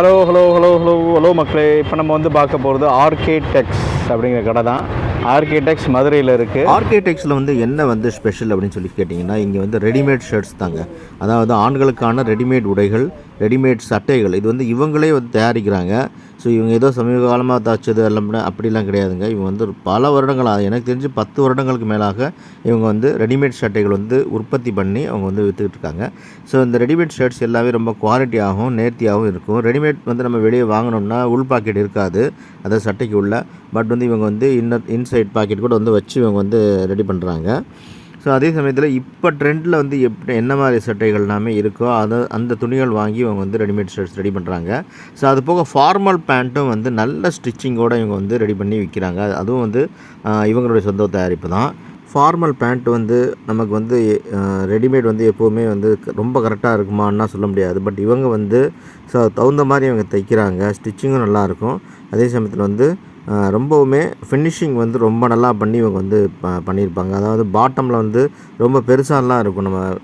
Hello hello hello hello hello மக்களே. இப்போ நம்ம வந்து பார்க்க போகிறது ஆர்கேடெக்ஸ் அப்படிங்கிற கடை தான். ஆர்கிடெக்ஸ் மதுரையில் இருக்குது ஆர்கிடெக்ட்ஸில் வந்து என்ன வந்து ஸ்பெஷல் அப்படின்னு சொல்லி கேட்டிங்கன்னா இங்கே வந்து ரெடிமேட் ஷர்ட்ஸ் தாங்க. அதாவது ஆண்களுக்கான ரெடிமேட் உடைகள் ரெடிமேட் சட்டைகள். இது வந்து இவங்களே வந்து தயாரிக்கிறாங்க. ஸோ இவங்க ஏதோ சமீப காலமாக தச்சது எல்லாம் அப்படிலாம் கிடையாதுங்க. இவங்க வந்து ஒரு பல வருடங்களாக எனக்கு தெரிஞ்சு பத்து வருடங்களுக்கு மேலாக இவங்க வந்து ரெடிமேட் சட்டைகள் வந்து உற்பத்தி பண்ணி அவங்க வந்து விற்றுக்கிட்டு இருக்காங்க. ஸோ இந்த ரெடிமேட் ஷர்ட்ஸ் எல்லாமே ரொம்ப குவாலிட்டியாகவும் நேர்த்தியாகவும் இருக்கும். ரெடிமேட் வந்து நம்ம வெளியே வாங்கினோம்னா உள் பாக்கெட் இருக்காது அதாவது சட்டைக்கு உள்ள. பட் வந்து இவங்க வந்து இன்னர் இன்சைட் பாக்கெட் கூட வந்து வச்சு இவங்க வந்து ரெடி பண்ணுறாங்க ஸோ அதே சமயத்தில் இப்போ ட்ரெண்டில் வந்து எப்படி என்ன மாதிரி சட்டைகள் எல்லாமே இருக்கோ அதை அந்த துணிகள் வாங்கி இவங்க வந்து ரெடிமேட் ஷர்ட்ஸ் ரெடி பண்ணுறாங்க ஸோ அது போக ஃபார்மல் பேண்ட்டும் வந்து நல்ல ஸ்டிச்சிங்கோடு இவங்க வந்து ரெடி பண்ணி விற்கிறாங்க அதுவும் வந்து இவங்களுடைய சொந்த தயாரிப்பு தான். ஃபார்மல் பேண்ட் வந்து நமக்கு வந்து ரெடிமேட் வந்து எப்போவுமே வந்து ரொம்ப கரெக்டாக இருக்குமான்னா சொல்ல முடியாது. பட் இவங்க வந்து ஸோ தகுந்த மாதிரி இவங்க தைக்கிறாங்க. ஸ்டிச்சிங்கும் நல்லாயிருக்கும் அதே சமயத்தில் வந்து ரொம்பவுமே ஃபினிஷிங் வந்து ரொம்ப நல்லா பண்ணி இவங்க வந்து ப- பண்ணியிருப்பாங்க. அதாவது பாட்டமில் வந்து ரொம்ப பெருசாலாம் இருக்கும். நம்ம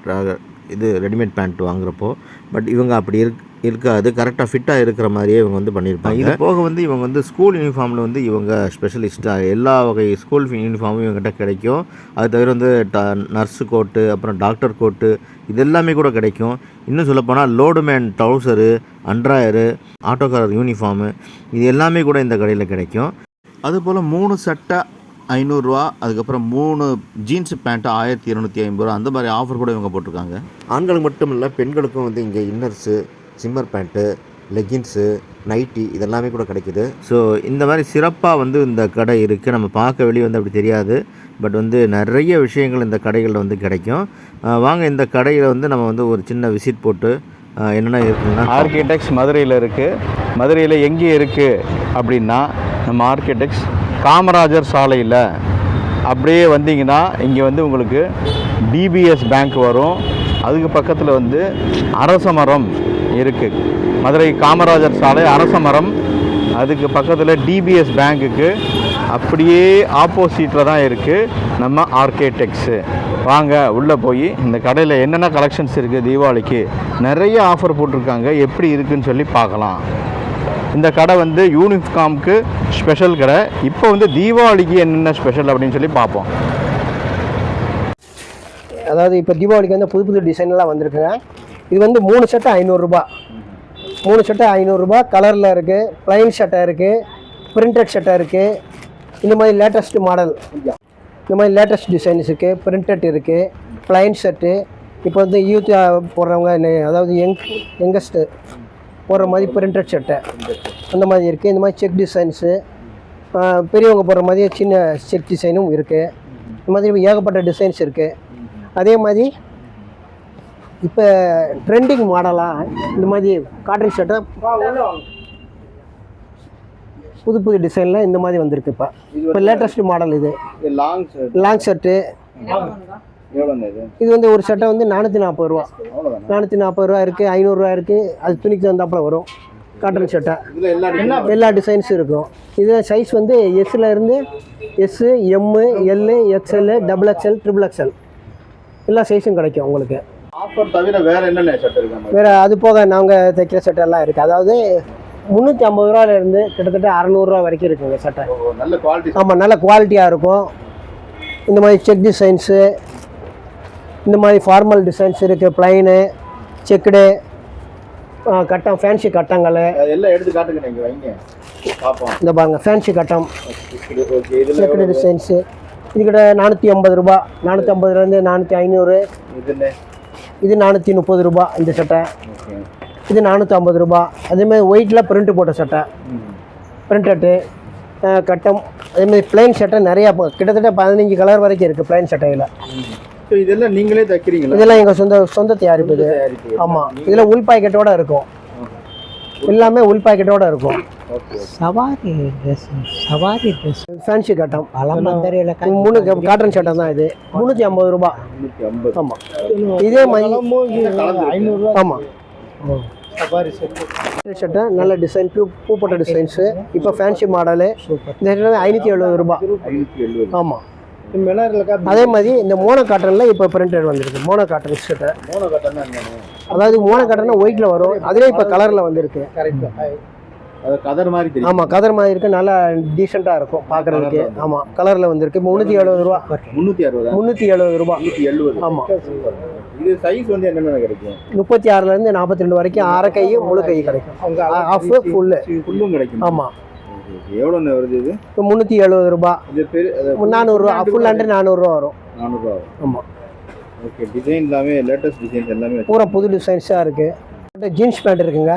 இது ரெடிமேட் பேண்ட் வாங்குறப்போ. பட் இவங்க அப்படி இருக் இருக்காது. கரெக்டாக ஃபிட்டாக இருக்கிற மாதிரியே இவங்க வந்து பண்ணியிருப்பாங்க இது போக வந்து இவங்க வந்து ஸ்கூல் யூனிஃபார்மில் வந்து இவங்க ஸ்பெஷலிஸ்ட்டாக எல்லா வகை ஸ்கூல் யூனிஃபார்மும் இவங்ககிட்ட கிடைக்கும். அது தவிர வந்து ட நர்ஸு கோட்டு அப்புறம் டாக்டர் கோட்டு இது எல்லாமே கூட கிடைக்கும். இன்னும் சொல்லப்போனால் லோடுமேன் ட்ரௌசரு அண்ட்ராயரு ஆட்டோக்காரர் யூனிஃபார்மு இது எல்லாமே கூட இந்த கடையில் கிடைக்கும். அதுபோல் மூணு சட்டை ஐநூறுரூவா அதுக்கப்புறம் மூணு ஜீன்ஸ் பேண்ட்டு ஆயிரத்தி இரநூத்தி ஐம்பது ரூபா அந்த மாதிரி ஆஃபர் கூட இவங்க போட்டிருக்காங்க. ஆண்களுக்கு மட்டும் இல்லை பெண்களுக்கும் வந்து இங்கே இன்னர்ஸு சிம்மர் பேண்ட்டு லெகின்ஸு நைட்டி இதெல்லாமே கூட கிடைக்குது. ஸோ இந்த மாதிரி சிறப்பாக வந்து இந்த கடை இருக்குது நம்ம பார்க்க வெளியே வந்து அப்படி தெரியாது. பட் வந்து நிறைய விஷயங்கள் இந்த கடைகளில் வந்து கிடைக்கும். வாங்க இந்த கடையில் வந்து நம்ம வந்து ஒரு சின்ன விசிட் போட்டு என்னென்ன இருக்குன்னா ஆர்கிடெக்ட்ஸ் மதுரையில் இருக்குது மதுரையில் எங்கே இருக்குது அப்படின்னா நம்ம ஆர்கிடெக்ட்ஸ் காமராஜர் சாலையில். அப்படியே வந்தீங்கன்னா இங்கே வந்து உங்களுக்கு டிபிஎஸ் பேங்க் வரும். அதுக்கு பக்கத்தில் வந்து அரச மரம் இருக்குது மதுரை காமராஜர் சாலை அரச மரம். அதுக்கு பக்கத்தில் டிபிஎஸ் பேங்க்குக்கு அப்படியே ஆப்போசிட்டில் தான் இருக்குது நம்ம ஆர்கேடெக்ஸு வாங்க உள்ளே போய் இந்த கடையில் என்னென்ன கலெக்ஷன்ஸ் இருக்குது தீபாவளிக்கு? நிறைய ஆஃபர் போட்டிருக்காங்க. எப்படி இருக்குன்னு சொல்லி பார்க்கலாம். இந்த கடை வந்து யூனிஃபார்முக்கு ஸ்பெஷல் கடை. இப்போ வந்து தீபாவளிக்கு என்னென்ன ஸ்பெஷல் அப்படின்னு சொல்லி பார்ப்போம். அதாவது இப்போ தீபாவளிக்கு வந்து புது புது டிசைன்லாம் வந்திருக்குங்க. இது வந்து மூணு சட்டை ஐநூறுரூபா மூணு சட்டை ஐநூறுரூபா கலரில் இருக்குது ப்ளைன் சட்டை இருக்குது பிரிண்டட் சட்டை இருக்குது இந்த மாதிரி லேட்டஸ்ட் மாடல் இந்த மாதிரி லேட்டஸ்ட் டிசைன்ஸ் இருக்குது பிரிண்டட் இருக்குது ப்ளைன் ஷர்ட்டு இப்போ வந்து யூத் போடுறவங்க அதாவது யங் யங்கஸ்ட்டு போடுற மாதிரி பிரிண்டட் சட்டை அந்த மாதிரி இருக்குது இந்த மாதிரி செக் டிசைன்ஸு பெரியவங்க போடுற மாதிரி சின்ன செக் டிசைனும் இருக்குது இந்த மாதிரி ஏகப்பட்ட டிசைன்ஸ் இருக்குது அதே மாதிரி இப்போ ட்ரெண்டிங் மாடலாக இந்த மாதிரி காட்டன் ஷர்ட்டை புது புது டிசைனில் இந்த மாதிரி வந்திருக்கு இப்போ. இப்போ லேட்டஸ்ட் மாடல் இது. லாங் லாங் ஷர்ட்டு இது இது வந்து ஒரு சட்டை வந்து நானூற்றி நாற்பது ரூபா. நானூற்றி நாற்பது ரூபா இருக்குது ஐநூறுரூவா இருக்குது அது துணிக்கு தந்தாப்புல வரும். காட்டன் சட்டை இதில் எல்லா எல்லா டிசைன்ஸும் இருக்கும். இது சைஸ் வந்து எஸ்ஸில் இருந்து S M L XL double XL triple XL எல்லா சைஸும் கிடைக்கும் உங்களுக்கு. ஆஃபர் தவிர வேற என்னென்ன ஷர்ட் இருக்கு வேறு அது போக நாங்கள் தைக்கிற சட்டை எல்லாம் இருக்குது அதாவது முந்நூற்றி ஐம்பது ரூபாயிலேருந்து கிட்டத்தட்ட அறநூறுரூவா வரைக்கும் இருக்குங்க சட்டை நல்ல குவாலிட்டி ஆமாம் நல்ல குவாலிட்டியாக இருக்கும். இந்த மாதிரி செக் டிசைன்ஸு இந்த மாதிரி ஃபார்மல் டிசைன்ஸ் இருக்குது ப்ளைனு செக்குடு கட்டம் ஃபேன்சி கட்டங்கள். எல்லாம் எடுத்து காட்டுங்க நீங்க வைங்க. பார்ப்போம். இந்த பாருங்க ஃபேன்சி கட்டம். செக்குடு டிசைன்ஸு இது கிட்ட நானூற்றி ஐம்பது ரூபா. நானூற்றி ஐம்பதுலேருந்து நானூற்றி ஐநூறு. இதுல? இது நானூற்றி முப்பது ரூபா இந்த சட்டை. இது நானூற்றி ஐம்பது ரூபா. அதேமாதிரி ஒயிட்டில் பிரிண்ட் போட்ட சட்டை. பிரிண்டட்டு கட்டம். அதேமாதிரி பிளைன் சட்டை நிறையா கிட்டத்தட்ட பதினஞ்சு கலர் வரைக்கும் இருக்குது பிளைன் சட்டையில். ஸோ இதெல்லாம் நீங்களே தைக்கிறீங்களா? இதெல்லாம் எங்கள் சொந்த சொந்த தயாரிப்பு இது? ஆமாம் இதில் உள் பாக்கெட்டோட இருக்கும். எல்லாமே உள் பாக்கெட்டோட இருக்கும். சவாரி ட்ரெஸ் சவாரி ட்ரெஸ் ஃபேன்சி கட்டம். பழமந்தரையில் மூணு காட்டன் சட்டை தான் இது. முந்நூற்றி ஐம்பது ரூபா. ஆமாம் இதே மாதிரி ஆமாம் சட்டை நல்ல டிசைன் பூ பூ போட்ட டிசைன்ஸு இப்போ ஃபேன்சி மாடலு இந்த ஐநூற்றி எழுபது ரூபா. ஆமாம் அதே மாதிரி இந்த மோனோ காட்டனில் இப்போ பிரிண்டட் வந்திருக்கு. மோனோ காட்டன் ஷர்ட்டு அதாவது மோனோ காட்டன்னா ஒயிட்டில் வரும். அதுலேயே இப்போ கலரில் வந்திருக்கு. கதர் மாதிரி தெரியும். ஆமாம் கதர் மாதிரி இருக்கு. நல்லா டீசெண்டாக இருக்கும் பார்க்குறதுக்கு ஆமாம் கலரில் வந்திருக்கு. முந்நூற்றி எழுபது ரூபா. முந்நூற்றி அறுபதா? முந்நூற்றி எழுபது ரூபா. எழுபது ஆமாம் இது சைஸ் வந்து என்னென்ன கிடைக்கும்? முப்பத்தி ஆறுலேருந்து நாற்பத்தி ரெண்டு வரைக்கும் அரை கை முழு கை கிடைக்கும். ஆஃப் ஃபுல்லு ஃபுல்லும் கிடைக்கும்? ஆமாம் எவ்வளோ வருது இது? இப்போ முந்நூற்றி எழுபது ரூபா. இது பெரிய நானூறுரூவா ஃபுல் ஹண்ட்ரட் நானூறுரூவா வரும். நானூறுரூவா ஆமாம் ஓகே டிசைன் எல்லாமே லேட்டஸ்ட் டிசைன்ஸ் எல்லாமே பூரா புது டிசைன்ஸாக இருக்குது ஜீன்ஸ் பேண்ட் இருக்குங்க.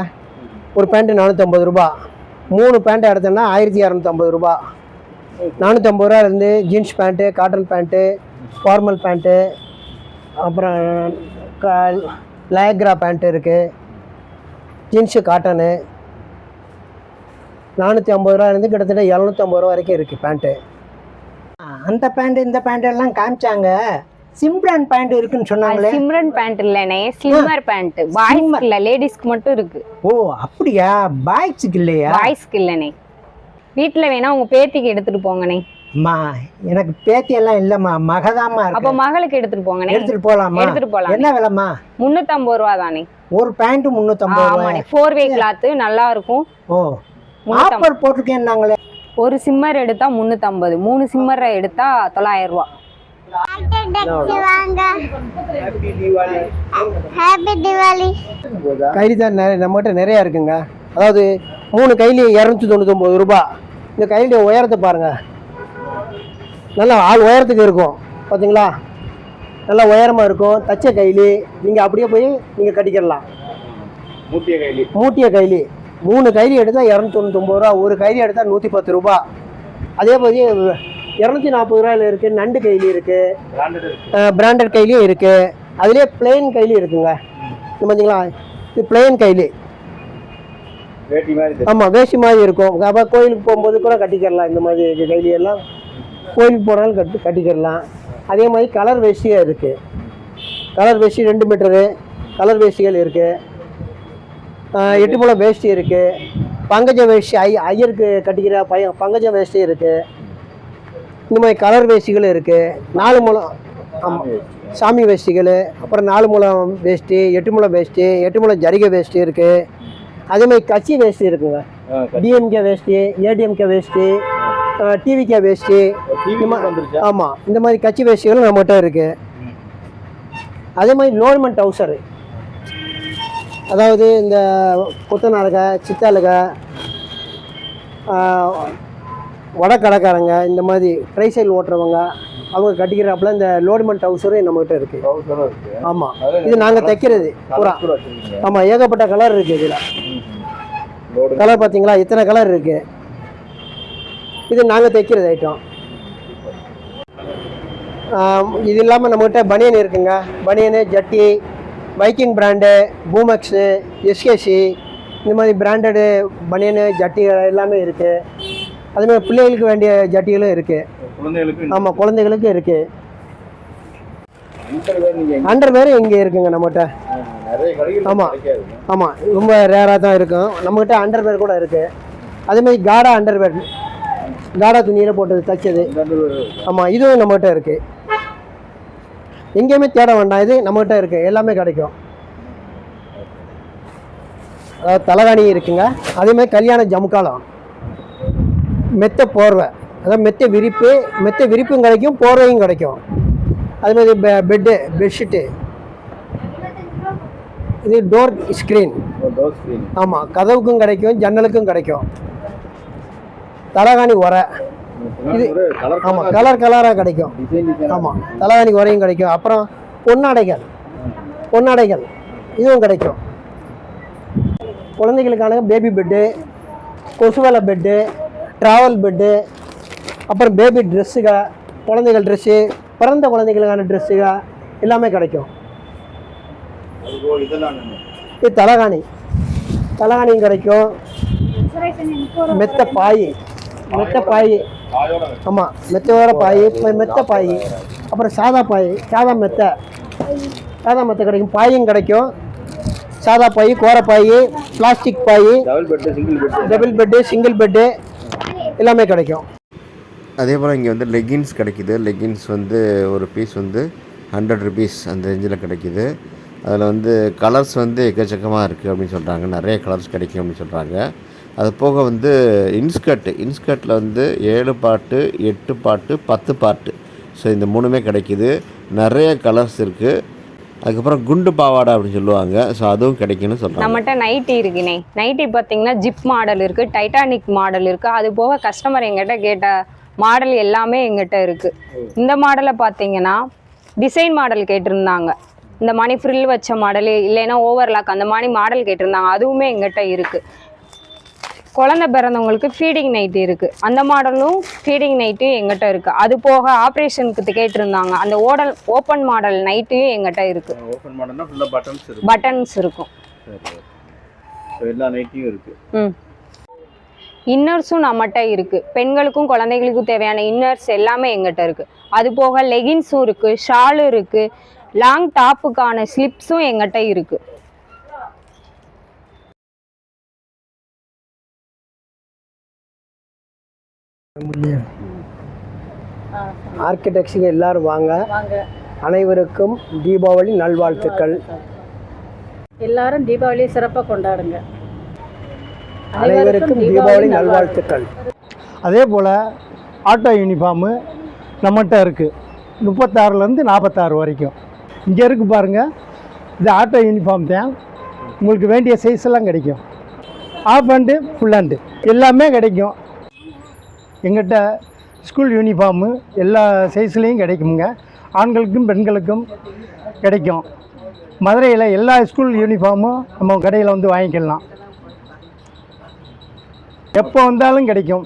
ஒரு பேண்ட்டு நானூற்றம்பது ரூபா. மூணு பேண்ட்டு எடுத்தோம்னா ஆயிரத்தி இரநூத்தம்பது ரூபா. நானூற்றம்பது ரூபாலேருந்து jeans pant cotton pant formal pant அப்புறம் க லயக்ரா பேண்ட்டு இருக்குது ஜீன்ஸு காட்டனு. நானூற்றி ஐம்பது ரூபாலேருந்து கிட்டத்தட்ட இரநூத்தம்பது ரூபா வரைக்கும் இருக்குது பேண்ட்டு. அந்த பேண்ட்டு இந்த பேண்ட்டு எல்லாம் காமிச்சாங்க. சிம்ரன் பேண்ட் இருக்குன்னு சொன்னாங்களே. சிம்ரன் பேண்ட் இல்லனே ஸ்லிம்மர் பேண்ட். பாய்ஸ்க்கு இல்ல லேடிஸ்க்கு மட்டும் இருக்கு. ஓ அப்படியா? பாய்ஸுக்கு இல்லையா பாய்ஸ்க்கு இல்லனே வீட்ல வேணா உங்க பேத்திக்கு எடுத்துட்டு போங்கனே அம்மா எனக்கு பேத்தி எல்லாம் இல்லம்மா மகதாம்மா அப்ப இருக்கு மகளுக்கு எடுத்துட்டு போங்கனே எடுத்துட்டு போலாமா எடுத்துட்டு போலாம் என்ன விலைம்மா? முன்னூத்தம்பது ரூபா தானே ஒரு பேண்ட் முந்நூற்றம்பது ஆமாண்ணே ரூபாய் ஃபோர் வே கிளாத் நல்லா இருக்கும். ஓ. ஆஃபர் போட்டிருக்கேன்னாங்களே. ஒரு சிம்மர் எடுத்தா முன்னூத்தம்பது மூணு சிம்மர் எடுத்தா தொள்ளாயிரம் ரூபா கைலி தான் நிறைய நம்மகிட்ட நிறையா இருக்குங்க. அதாவது மூணு கைலி இரநூத்தி தொண்ணூத்தொம்பது ரூபா இந்த கைலியோட உயரத்தை பாருங்கள் நல்லா ஆள் உயரத்துக்கு இருக்கும். பார்த்தீங்களா நல்லா உயரமாக இருக்கும். தச்ச கைலி. நீங்கள் அப்படியே போய் நீங்கள் கட்டிக்கிடலாம். மூட்டிய கைலி. மூட்டிய கைலி. மூணு கைலி எடுத்தால் இரநூத்தி தொண்ணூத்தொம்பது ரூபா ஒரு கைலி எடுத்தால் நூற்றி பத்து ரூபா அதே மாதிரி இரநூத்தி நாற்பது ரூபாயில் இருக்குது நண்டு கைலி இருக்குது பிராண்டட் இருக்கு. பிராண்டட் கைலியும் இருக்குது அதுலேயே பிளெயின் கைலி இருக்குங்க. பார்த்தீங்களா இது பிளெயின் கைலி ஆமாம் வேஷ்டி மாதிரி இருக்கும். அப்போ கோயிலுக்கு போகும்போது கூட கட்டிக்கிடலாம் இந்த மாதிரி கைலி எல்லாம் கோயிலுக்கு போனாலும் கட்டி கட்டிக்கிடலாம் அதே மாதிரி கலர் வேஷ்டியும் இருக்குது கலர் வேஷ்டி ரெண்டு மீட்டரு கலர் வேஷ்டிகள் இருக்குது எட்டு முளம் வேஷ்டி இருக்குது பங்கஜ வேஷ்டி ஐ ஐயருக்கு கட்டிக்கிற பையன் பங்கஜ வேஷ்டி இருக்குது இந்த மாதிரி கலர் வேஷ்டிகள் இருக்குது நாலு முளம் ஆமாம் சாமி வேஷ்டிகள் அப்புறம் நாலு முழம் வேஷ்டி எட்டு முழம் வேஷ்டி எட்டு முழம் ஜரிகை வேஷ்டி இருக்குது அதே மாதிரி கட்சி வேஷ்டி இருக்குங்க. டிஎம்கே வேஷ்டி ஏடிஎம்கே வேஷ்டி டிவிகே வேஷ்டி ஆமாம் இந்த மாதிரி கட்சி வேஷ்டிகளும் நம்மகிட்ட இருக்குது அதே மாதிரி நோர்மன் டவுசரு அதாவது இந்த குத்தநாளுக சித்தாளுக வடக்கடைக்காரங்க இந்த மாதிரி ட்ரைசைல் ஓட்டுறவங்க அவங்க கட்டிக்கிறாப்புல இந்த லோடுமன் டவுசரும் நம்மகிட்ட இருக்கு. ஆமாம் இது நாங்கள் தைக்கிறது பூரா. ஆமாம் ஏகப்பட்ட கலர் இருக்குது இதில். கலர் பார்த்தீங்களா இத்தனை கலர் இருக்குது இது நாங்கள் தைக்கிறது ஐட்டம் இது இல்லாமல் நம்மகிட்ட பனியன் இருக்குங்க. பனியனு ஜட்டி வைக்கிங் பிராண்டு பூமெக்ஸு எஸ்கேசி இந்த மாதிரி பிராண்டடு பனியனு ஜட்டி எல்லாமே இருக்குது அதுமாதிரி பிள்ளைகளுக்கு வேண்டிய ஜட்டிகளும் இருக்குது ஆமாம் குழந்தைகளுக்கு இருக்குது இந்த பேர் நீங்க எங்க- அண்டர் வேறு இங்கே இருக்குங்க நம்மகிட்ட. நிறைய கடைகள் ஆமா. கிடைக்காது. ஆமாம் ரொம்ப ரேராக தான் இருக்கும். நம்மகிட்ட அண்டர்வேர் கூட இருக்குது அதேமாதிரி காடா அண்டர்வேர் காடா துணியில் போட்டது தைச்சது. ஆமாம் இதுவும் நம்மகிட்ட இருக்குது எங்கேயுமே தேட வேண்டாம். இது நம்மகிட்ட இருக்குது எல்லாமே கிடைக்கும். அதாவது தலகாணி இருக்குங்க. அதேமாதிரி கல்யாண ஜமுக்காலம். மெத்த போர்வை. அதாவது மெத்த விரிப்பு மெத்த விரிப்பும் கிடைக்கும் போர்வையும் கிடைக்கும். அதுமாதிரி பெ பெட்டு பெட்ஷீட்டு இது டோர் ஸ்க்ரீன் ஆமாம் கதவுக்கும் கிடைக்கும் ஜன்னலுக்கும் கிடைக்கும். தலகாணி உரை. இது ஆமாம் கலர் கலராக கிடைக்கும். ஆமாம் தலகாணி உரையும் கிடைக்கும். அப்புறம் பொன்னாடைகள். பொன்னாடைகள் இதுவும் கிடைக்கும். குழந்தைகளுக்கான பேபி பெட்டு கொசுவலை பெட்டு ட்ராவல் பெட்டு அப்புறம் பேபி ட்ரெஸ்ஸுக குழந்தைகள் ட்ரெஸ்ஸு பிறந்த குழந்தைகளுக்கான ட்ரெஸ்ஸுக எல்லாமே கிடைக்கும்? இது தலகாணி. தலகாணியும் கிடைக்கும். மெத்த பாய் மெத்த பாய். ஆமாம் மெத்தையோட பாய் மெத்த பாய் அப்புறம் சாதா பாய் சாதா மெத்தை. சாதா மெத்தை கிடைக்கும் பாயும் கிடைக்கும். சாதா பாய் கோரை பாய். பிளாஸ்டிக் பாய் double bed single bed single bed எல்லாமே கிடைக்கும். அதே போல் இங்கே வந்து லெகின்ஸ் கிடைக்குது. லெகின்ஸ் வந்து ஒரு பீஸ் வந்து ஹண்ட்ரட் ருபீஸ் அந்த ரேஞ்சில் கிடைக்குது. அதில் வந்து கலர்ஸ் வந்து எக்கச்சக்கமாக இருக்குது அப்படின்னு சொல்கிறாங்க நிறைய கலர்ஸ் கிடைக்கும் அப்படின்னு சொல்கிறாங்க அது போக வந்து இன்ஸ்கர்ட்டு இன்ஸ்கர்ட்டில் வந்து ஏழு பாட்டு எட்டு பாட்டு பத்து பாட்டு ஸோ இந்த மூணுமே கிடைக்குது. நிறைய கலர்ஸ் இருக்குது அதுக்கப்புறம் குண்டு பாவாடை அப்படின்னு சொல்லுவாங்க. ஸோ அதுவும் கிடைக்கும்னு சொல்கிறாங்க நம்மகிட்ட நைட்டி இருக்குண்ணே நைட்டி பார்த்தீங்கன்னா ஜிப் மாடல் இருக்குது டைட்டானிக் மாடல் இருக்குது அது போக கஸ்டமர் எங்கிட்ட கேட்ட மாடல் எல்லாமே எங்கிட்ட இருக்குது இந்த மாடலை பார்த்தீங்கன்னா டிசைன் மாடல் கேட்டிருந்தாங்க. இந்த மாதிரி ஃப்ரில் வச்ச மாடல் இல்லைன்னா ஓவர்லாக் அந்த மாதிரி மாடல் கேட்டிருந்தாங்க. அதுவுமே எங்கிட்ட இருக்குது குழந்தை பிறந்தவங்களுக்கு ஃபீடிங் நைட்டி இருக்கு. அந்த மாடலும் ஃபீடிங் நைட்டும் எங்கிட்ட இருக்கு. அது போக ஆப்ரேஷனுக்கு கேட்டிருந்தாங்க. அந்த ஓடல் ஓப்பன் மாடல் நைட்டும் எங்கிட்ட இருக்கு. ஓப்பன் பண்ணனா ஃபுல்லாக பட்டன்ஸ் இருக்கு. பட்டன்ஸ் இருக்கும். எல்லா நைட்டியும் இருக்குது ம். இன்னர்ஸும் நம்மகிட்ட இருக்குது பெண்களுக்கும் குழந்தைகளுக்கும் தேவையான இன்னர்ஸ் எல்லாமே எங்கிட்ட இருக்குது அது போக லெகின்ஸும் இருக்குது ஷாலும் இருக்குது லாங் டாப்புக்கான ஸ்லிப்ஸும் எங்கிட்ட இருக்குது ஆர்கிடெக்ட்ஸுக்கு எல்லாரும் வாங்க. அனைவருக்கும் தீபாவளி நல்வாழ்த்துக்கள். எல்லாரும் தீபாவளியை சிறப்பாக கொண்டாடுங்க. அனைவருக்கும் தீபாவளி நல்வாழ்த்துக்கள். அதே போல் ஆட்டோ யூனிஃபார்மு நம்மகிட்ட இருக்குது முப்பத்தாறுலேருந்து நாற்பத்தாறு வரைக்கும். இங்கே இருக்கு பாருங்கள் இது ஆட்டோ யூனிஃபார்ம் தான். உங்களுக்கு வேண்டிய சைஸ் எல்லாம் கிடைக்கும். ஆஃப் ஹேண்டு ஃபுல் ஹேண்டு எல்லாமே கிடைக்கும். எங்கிட்ட ஸ்கூல் யூனிஃபார்மு எல்லா சைஸ்லேயும் கிடைக்குங்க ஆண்களுக்கும் பெண்களுக்கும் கிடைக்கும். மதுரையில் எல்லா ஸ்கூல் யூனிஃபார்மும் நம்ம கடையில் வந்து வாங்கிக்கலாம். எப்போ வந்தாலும் கிடைக்கும்.